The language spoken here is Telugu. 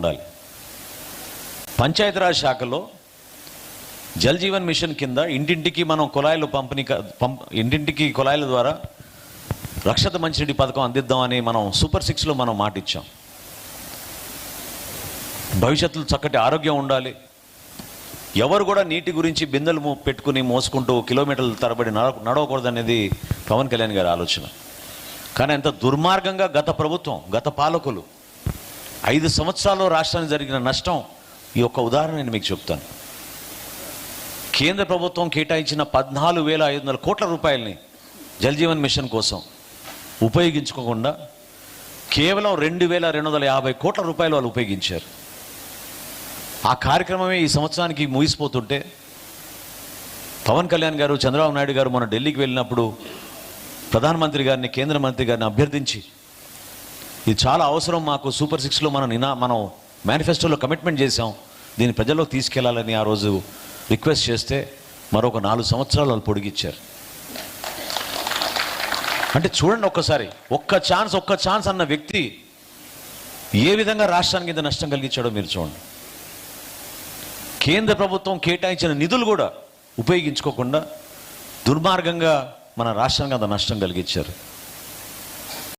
ఉండాలి. పంచాయతీరాజ్ శాఖలో జల్ జీవన్ మిషన్ కింద ఇంటింటికి మనం కుళాయిలు పంపిణీ పంప్ ఇంటింటికి కుళాయిల ద్వారా రక్షత మంచినీటి పథకం అందిద్దామని మనం సూపర్ సిక్స్లో మనం మాటిచ్చాం. భవిష్యత్తులో చక్కటి ఆరోగ్యం ఉండాలి. ఎవరు కూడా నీటి గురించి బిందెలు పెట్టుకుని మోసుకుంటూ కిలోమీటర్ల తరబడి నడవకూడదనేది పవన్ కళ్యాణ్ గారి ఆలోచన. కానీ ఎంత దుర్మార్గంగా గత ప్రభుత్వం గత పాలకులు ఐదు సంవత్సరాల్లో రాష్ట్రానికి జరిగిన నష్టం ఈ యొక్క ఉదాహరణ నేను మీకు చెప్తాను. కేంద్ర ప్రభుత్వం కేటాయించిన పద్నాలుగు వేల ఐదు వందల కోట్ల రూపాయలని జలజీవన్ మిషన్ కోసం ఉపయోగించుకోకుండా కేవలం రెండు వేల రెండు వందల యాభై కోట్ల రూపాయలు వాళ్ళు ఉపయోగించారు. ఆ కార్యక్రమమే ఈ సంవత్సరానికి ముగిసిపోతుంటే పవన్ కళ్యాణ్ గారు చంద్రబాబు నాయుడు గారు మన ఢిల్లీకి వెళ్ళినప్పుడు ప్రధానమంత్రి గారిని కేంద్ర మంత్రి గారిని అభ్యర్థించి ఇది చాలా అవసరం. మాకు సూపర్ సిక్స్లో మనం నినా మనం మేనిఫెస్టోలో కమిట్మెంట్ చేశాం. దీన్ని ప్రజల్లో తీసుకెళ్ళాలని ఆ రోజు రిక్వెస్ట్ చేస్తే మరొక నాలుగు సంవత్సరాలు వాళ్ళు పొడిగిచ్చారు. అంటే చూడండి ఒక్కసారి ఒక్క ఛాన్స్ ఒక్క ఛాన్స్ అన్న వ్యక్తి ఏ విధంగా రాష్ట్రానికి ఇంత నష్టం కలిగించాడో మీరు చూడండి. కేంద్ర ప్రభుత్వం కేటాయించిన నిధులు కూడా ఉపయోగించుకోకుండా దుర్మార్గంగా మన రాష్ట్రానికి అంత నష్టం కలిగించారు.